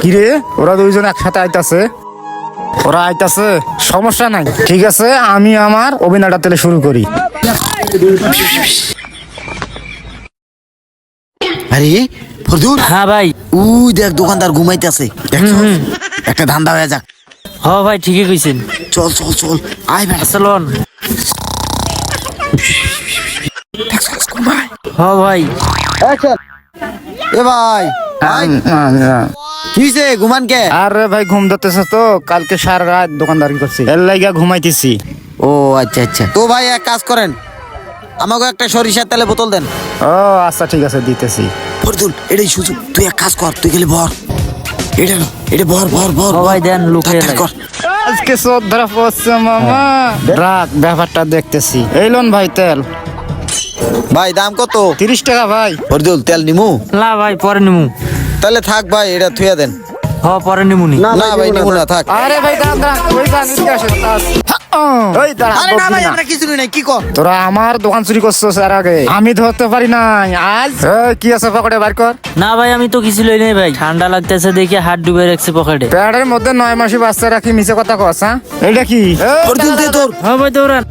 কিরে? ওরা দুইজন একসাথে আইতাছে। ওরা আইতাছে সমস্যা নাই। ঠিক আছে আমি আমার অভিনয়টা তেলে শুরু করি। আরে ফরদুল হ্যাঁ ভাই। উই দেখ দোকানদার ঘুমাইতেছে। একটা ধান্দা হয়ে যাক। হ ভাই ঠিকই কইছেন। চল চল চল। আয় বেড়া চলন হ ভাই। এ ভাই। আয়। কি হইছে? ঘুমান কে? আরে ভাই ঘুম ধরতেছে তো। কালকে সারা রাত দোকানদারি করছি? এর লাইগা ঘুমাইতেছি। ও আচ্ছা আচ্ছা। তো ভাই এক কাজ করেন। আমাকে একটা সরিষার তেলে বোতল দেন। ও আচ্ছা ঠিক আছে দিতেছি। ফরদুল এটাই সুযোগ। তুই এক কাজ কর তুই গেলে ভর। এটা এটা ভর ভর ভর ও ভাই দেন, লুকিয়ে কর। আজকে শ্রদ্ধা পড়ছে মামা। রাখ ব্যাপারটা দেখতেছি। এই লোন ভাই তেল। ভাই দাম কত? তিরিশ টাকা ভাই। ফরদুল তেল নিমু? না ভাই পরে নিমু। তাহলে থাক ভাই এটা থুয়া দেন। হ পরে নিমুনি। না ভাই নিমু না থাক। আরে ভাই দাঁড়ান ওই দাঁড়ান এদিকে আসেন ওই দাঁড়ান আরে না ভাই আমরা কিছু নাই কি কর? তোরা আমার দোকান চুরি করছিস এর আগে। আমি ধরতে পারি নাই। আজ? কি আছে পকেটে বার কর। না ভাই আমি তো কিছু লই নাই ভাই। ঠান্ডা লাগতেছে দেখে হাত ডুবে রাখছি পকেটে। প্যাডের মধ্যে নয় মাসি বাচ্চা রাখি মিছে কথা কস হ্যাঁ? এটা কি? তোর হ্যাঁ ভাই দৌড়ান।